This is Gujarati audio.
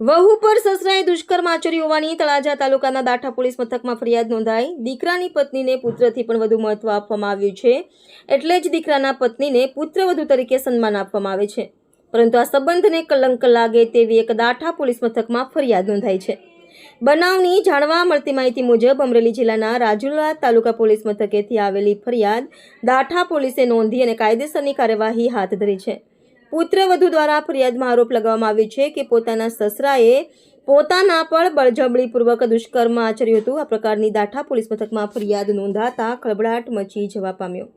વહુ પર સસરાએ દુષ્કર્મ આચર્યું હોવાની તળાજા તાલુકાના દાઠા પોલીસ મથકમાં ફરિયાદ નોંધાઈ. દીકરાની પત્નીને પુત્રથી પણ વધુ મહત્વ આપવામાં આવ્યું છે. એટલે જ દીકરાના પત્નીને પુત્રવધુ તરીકે સન્માન આપવામાં આવે છે. પરંતુ આ સંબંધને કલંક લાગે તેવી એક દાઠા પોલીસ મથકમાં ફરિયાદ નોંધાઈ છે. બનાવની જાણવા મળતી માહિતી મુજબ અમરેલી જિલ્લાના રાજુલા તાલુકા પોલીસ મથકેથી આવેલી ફરિયાદ દાઠા પોલીસે નોંધી અને કાયદેસરની કાર્યવાહી હાથ ધરી છે. પુત્રવધુ દ્વારા ફરિયાદમાં આરોપ લગાવવામાં આવ્યો છે કે પોતાના સસરાએ પોતાના પર બળજબરીપૂર્વક દુષ્કર્મ આચર્યું હતું. આ પ્રકારની દાઠા પોલીસ મથકમાં ફરિયાદ નોંધાતા ખળભળાટ મચી જવા પામ્યો.